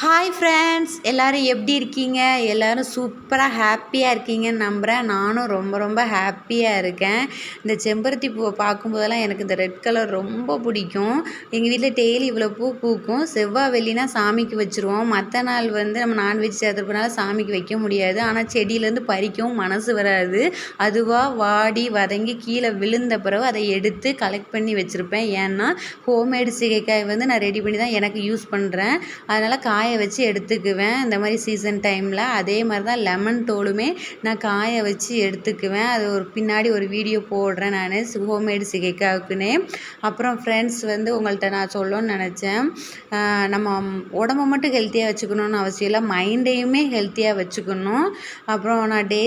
Hi friends எல்லோரும் எப்படி இருக்கீங்க? எல்லோரும் சூப்பராக ஹாப்பியாக இருக்கீங்கன்னு நம்புகிறேன் நானும் ரொம்ப ரொம்ப ஹாப்பியாக இருக்கேன். இந்த செம்பருத்தி பூவை பார்க்கும்போதெல்லாம் எனக்கு இந்த ரெட் கலர் ரொம்ப பிடிக்கும். எங்கள் வீட்டில் டெய்லி இவ்வளோ பூ பூக்கும். செவ்வாய் வெள்ளினா சாமிக்கு வச்சுருவோம். மற்ற நாள் வந்து நம்ம நான்வெஜ் சேர்த்துருப்பனால சாமிக்கு வைக்க முடியாது. ஆனால் செடியிலேருந்து பறிக்கவும் மனசு வராது. அதுவாக வாடி வதங்கி கீழே விழுந்த பிறகு அதை எடுத்து கலெக்ட் பண்ணி வச்சுருப்பேன். ஏன்னா ஹோம்மேடு சிகைக்காய் வந்து நான் ரெடி பண்ணி தான் எனக்கு யூஸ் பண்ணுறேன் அதனால் காய் காய வச்சு எடுத்துக்குவேன். இந்த மாதிரி சீசன் டைமில் அதே மாதிரி தான் லெமன் தோலுமே நான் காய வச்சு எடுத்துக்குவேன். அது ஒரு பின்னாடி ஒரு வீடியோ போடுறேன் நான் ஹோம்மேடு சிகைக்காவுக்குன்னு. அப்புறம் ஃப்ரெண்ட்ஸ் வந்து உங்கள்கிட்ட நான் சொல்லணும்னு நினச்சேன். நம்ம உடம்ப மட்டும் ஹெல்த்தியாக வச்சுக்கணுன்னு அவசியம் இல்லை. மைண்டையுமே ஹெல்த்தியாக வச்சுக்கணும். அப்புறம் நான் டே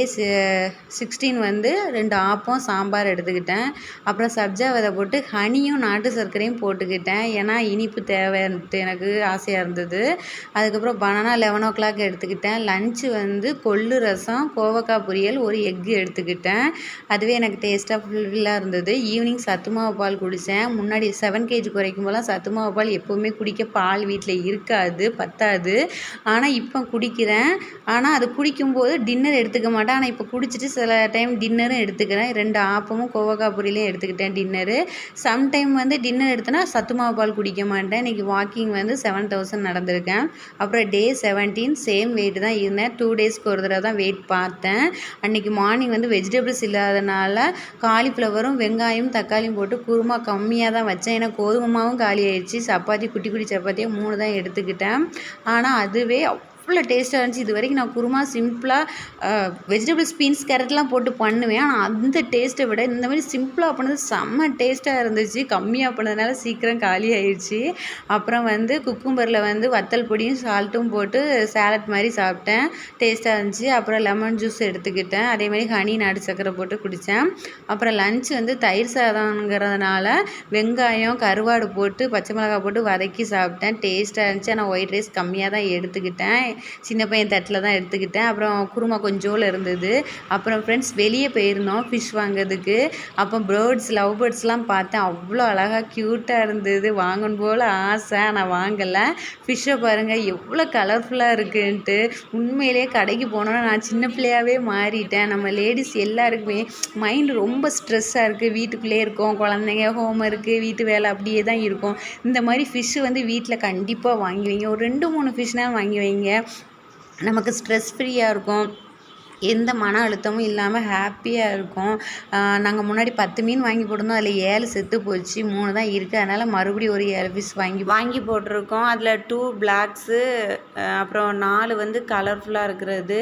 சிக்ஸ்டீன் வந்து ரெண்டு ஆப்பம் சாம்பார் எடுத்துக்கிட்டேன். அப்புறம் சப்ஜா விதை போட்டு ஹனியும் நாட்டு சர்க்கரையும் போட்டுக்கிட்டேன். ஏன்னா இனிப்பு தேவைன்ட்டு எனக்கு ஆசையாக இருந்தது. அதுக்கப்புறம் பனானா லெவன் ஓ கிளாக் எடுத்துக்கிட்டேன். லன்ச்சு வந்து கொள்ளு ரசம் கோவக்காய் பொரியல் ஒரு எக்கு எடுத்துக்கிட்டேன். அதுவே எனக்கு டேஸ்ட்டாக ஃபுல்ஃபில்லாக இருந்தது. ஈவினிங் சத்துமாவு பால் குடித்தேன் முன்னாடி செவன் கேஜி குறைக்கும் போதெல்லாம் சத்துமாவு பால் எப்போவுமே குடிக்க பால் வீட்டில் இருக்காது பத்தாது. ஆனால் இப்போ குடிக்கிறேன். ஆனால் அது குடிக்கும்போது டின்னர் எடுத்துக்க மாட்டேன். ஆனால் இப்போ குடிச்சிட்டு சில டைம் டின்னரும் எடுத்துக்கிறேன். ரெண்டு ஆப்பமும் கோவக்காய் பொரியலையும் எடுத்துக்கிட்டேன் டின்னரு சம்டைம் வந்து டின்னர் எடுத்தேன்னா சத்துமாவு பால் குடிக்க மாட்டேன். இன்றைக்கி வாக்கிங் வந்து செவன் தௌசண்ட் நடந்திருக்கேன். அப்புறம் டே செவன்டீன் சேம் வெயிட் தான் இருந்தேன். டூ டேஸ்க்கு ஒரு தடவை தான் வெயிட் பார்த்தேன். அன்றைக்கி மார்னிங் வந்து வெஜிடபிள்ஸ் இல்லாதனால காலிஃப்ளவரும் வெங்காயம் தக்காளியும் போட்டு குருமா கம்மியாக தான் வச்சேன். ஏன்னா கோதுமாவும் காலி ஆயிடுச்சு. சப்பாத்தி குட்டி குட்டி சப்பாத்தியாக மூணு தான் எடுத்துக்கிட்டேன். ஆனால் அதுவே அவ்வளோ டேஸ்ட்டாக இருந்துச்சு. இது வரைக்கும் நான் குருமா சிம்பிளாக வெஜிடபிள்ஸ் பீன்ஸ் கேரட்லாம் போட்டு பண்ணுவேன். ஆனால் அந்த டேஸ்ட்டை விட இந்த மாதிரி சிம்பிளாக பண்ணது செம்ம டேஸ்ட்டாக இருந்துச்சு. கம்மியாக பண்ணதுனால சீக்கிரம் காலி ஆயிடுச்சு அப்புறம் வந்து குக்கும்பரில் வந்து வத்தல் பொடியும் சால்ட்டும் போட்டு சேலட் மாதிரி சாப்பிட்டேன். டேஸ்ட்டாக இருந்துச்சு. அப்புறம் லெமன் ஜூஸ் எடுத்துக்கிட்டேன். அதே மாதிரி ஹனி நாடு சக்கரை போட்டு குடித்தேன் அப்புறம் லன்ச் வந்து தயிர் சாதங்கிறதுனால வெங்காயம் கருவாடு போட்டு பச்சை மிளகாய் போட்டு வதக்கி சாப்பிட்டேன். டேஸ்ட்டாக இருந்துச்சு. ஆனால் ஒயிட் ரைஸ் கம்மியாக தான் எடுத்துக்கிட்டேன். சின்ன பையன் தட்டில் தான் எடுத்துக்கிட்டேன். அப்புறம் குருமா கொஞ்சோல இருந்தது. அப்புறம் ஃப்ரெண்ட்ஸ் வெளியே போயிருந்தோம் ஃபிஷ் வாங்கிறதுக்கு. அப்போ பேர்ட்ஸ் லவ் பேர்ட்ஸ்லாம் பார்த்தேன். அவ்வளோ அழகாக க்யூட்டாக இருந்தது. வாங்கணும் போல் ஆசை நான் வாங்கலை. ஃபிஷ்ஷை பாருங்கள் எவ்வளோ கலர்ஃபுல்லாக இருக்குன்ட்டு. உண்மையிலேயே கடைக்கு போனோன்னா நான் சின்ன பிள்ளையாகவே மாறிட்டேன். நம்ம லேடிஸ் எல்லாருக்குமே மைண்டு ரொம்ப ஸ்ட்ரெஸ்ஸாக இருக்குது வீட்டுக்குள்ளே இருக்கோம் குழந்தைங்க ஹோம் இருக்குது வீட்டு வேலை அப்படியே தான் இருக்கும். இந்த மாதிரி ஃபிஷ்ஷு வந்து வீட்டில் கண்டிப்பாக வாங்கி வைங்க ஒரு ரெண்டு மூணு ஃபிஷ்னால் வாங்கி வைங்க நமக்கு ஸ்ட்ரெஸ் ஃப்ரீயாக இருக்கும். எந்த மன அழுத்தமும் இல்லாமல் ஹாப்பியாக இருக்கும். நாங்கள் முன்னாடி பத்து மீன் வாங்கி போட்டிருந்தோம். அதில் ஏழு செத்து போச்சு. மூணு தான் இருக்குது அதனால் மறுபடியும் ஒரு ஏழு பீஸ் வாங்கி வாங்கி போட்டிருக்கோம். அதில் டூ பிளாக்ஸு அப்புறம் நாலு வந்து கலர்ஃபுல்லாக இருக்கிறது.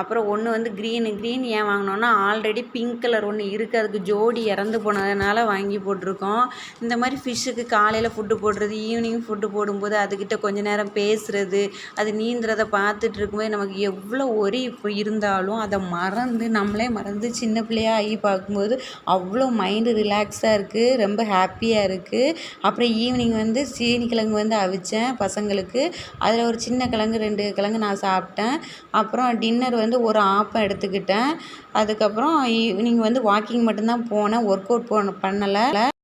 அப்புறம் ஒன்று வந்து க்ரீனு க்ரீன் ஏன் வாங்கினோன்னா ஆல்ரெடி பிங்க் கலர் ஒன்று இருக்குது அதுக்கு ஜோடி இறந்து போனதுனால வாங்கி போட்டிருக்கோம். இந்த மாதிரி ஃபிஷ்ஷுக்கு காலையில் ஃபுட்டு போடுறது ஈவினிங் ஃபுட்டு போடும்போது அதுக்கிட்ட கொஞ்ச நேரம் பேசுகிறது அது நீந்துறதை பார்த்துட்டு இருக்கும்போது நமக்கு எவ்வளோ ஒரி இருந்தாலும் இருந்தாலும் அதை மறந்து நம்மளே மறந்து சின்ன பிள்ளையாக ஆகி பார்க்கும்போது அவ்வளோ மைண்டு ரிலாக்ஸாக இருக்குது ரொம்ப ஹாப்பியாக இருக்குது அப்புறம் ஈவினிங் வந்து சீனி கிழங்கு வந்து அவிச்சேன் பசங்களுக்கு. அதில் ஒரு சின்ன கிழங்கு ரெண்டு கிழங்கு நான் சாப்பிட்டேன். அப்புறம் டின்னர் வந்து ஒரு ஆப்பம் எடுத்துக்கிட்டேன். அதுக்கப்புறம் ஈவினிங் வந்து வாக்கிங் மட்டும்தான் போனேன். ஒர்க் அவுட் போன பண்ணலை.